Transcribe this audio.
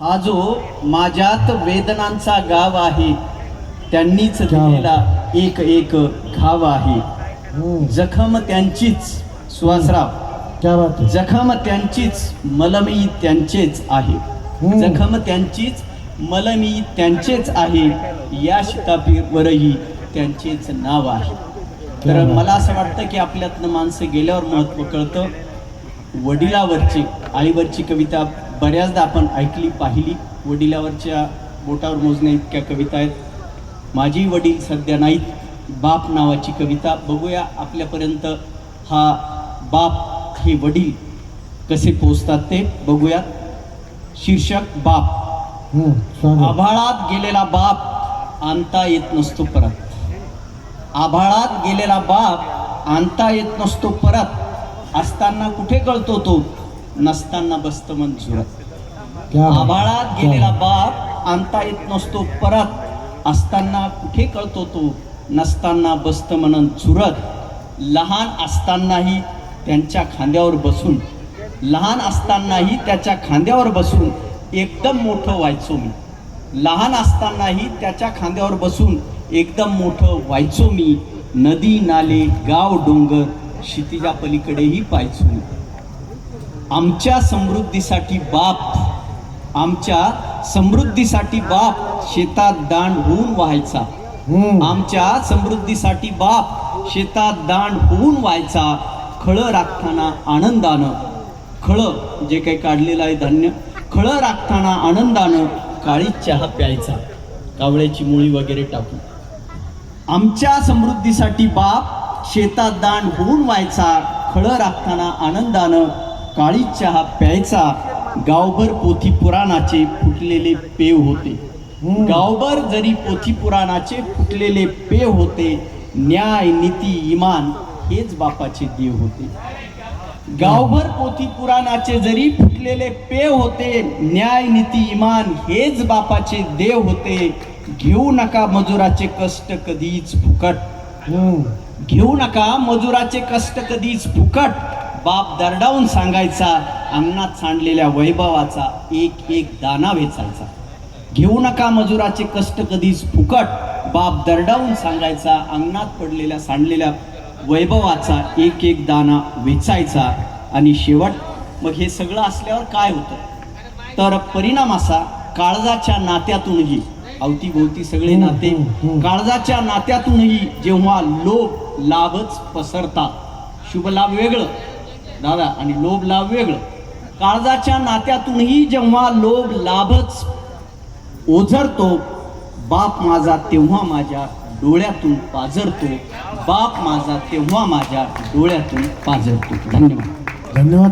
हा जो माझ्यात वेदनांचा गाव आहे त्यांनीच दिलेला एक एक घाव आहे. जखम त्यांचीच है. जखम त्यांचीच मलमी त्यांचेच आहे. जखम त्यांचीच मलमी त्यांचेच आहे. या शितापीवरही त्यांचेच नाव आहे. तर. मला असं वाटतं की आपल्यातनं माणसं गेल्यावर महत्त्व कळतं. वडिलावरची आईवरची कविता बऱ्याचदा आपण ऐकली पाहिली. वडिलावरच्या बोटावर मोजण्या इतक्या कविता आहेत. माझी वडील सध्या नाहीत. बाप नावाची कविता. बघूया आपल्यापर्यंत हा बाप हे वडील कसे पोचतात ते बघूया. शीर्षक बाप. स्वागत आभाळात गेलेला बाप आणता येत नसतो परत. आभाळात गेलेला बाप आणता येत नसतो परत. असताना कुठे कळतो तो? नसताना बसतं मन झुरत. आभाळात गेलेला बाप आणता येत नसतो परत. असताना कुठे कळतो तो? नसताना बसतं म्हणून चुरत लहान असतानाही त्यांच्या खांद्यावर बसून. लहान असतानाही त्याच्या खांद्यावर बसून एकदम मोठं व्हायचो मी. लहान असतानाही त्याच्या खांद्यावर बसून एकदम मोठं व्हायचो मी. नदी नाले गाव डोंगर क्षितिजा पलीकडेही पाहायचो मी. आमच्या समृद्धीसाठी बाप आमच्या समृद्धीसाठी बाप शेतात दांड होऊन व्हायचा. आमच्या समृद्धीसाठी बाप शेतात दांड होऊन व्हायचा खळं राखताना आनंदानं. खळं जे काही काढलेलं आहे धान्य खळं राखताना आनंदानं काळी चहा प्यायचा. कावळ्याची मुळी वगैरे टाकून आमच्या समृद्धीसाठी बाप शेतात दांड होऊन व्हायचा खळं राखताना आनंदानं काळी चहा प्यायचा गावभर पोथी पुराणाचे फुटलेले पेव होते. गावभर जरी पोथी पुराणाचे फुटलेले पेव होते न्याय नीती इमान हेच बापाचे देव होते. गावभर पोथी पुराणाचे जरी फुटलेले पेव होते न्याय नीती इमान हेच बापाचे देव होते घेऊ नका मजुराचे कष्ट कधीच फुकट. घेऊ नका मजुराचे कष्ट कधीच फुकट. बाप दरडावून सांगायचा अंगणात सांडलेल्या वैभवाचा एक एक दाना वेचायचा. घेऊ नका मजुराचे कष्ट कधीच फुकट. बाप दरडावून सांगायचा अंगणात पडलेल्या सांडलेल्या वैभवाचा एक एक दाना वेचायचा. आणि शेवट मग हे सगळं असल्यावर काय होतं? तर परिणाम असा काळजाच्या नात्यातूनही अवतीभोवती सगळे नाते. काळजाच्या नात्यातूनही जेव्हा लोभ लाभच पसरतात शुभ लाभ वेगळं. दादा आणि लोभ लाभ वेगळं. काळजाच्या नात्यातूनही जेव्हा लोभ लाभच ओझरतो बाप माझा तेव्हा माझ्या डोळ्यातून पाझरतो. बाप माझा तेव्हा माझ्या डोळ्यातून पाजरतो धन्यवाद. धन्यवाद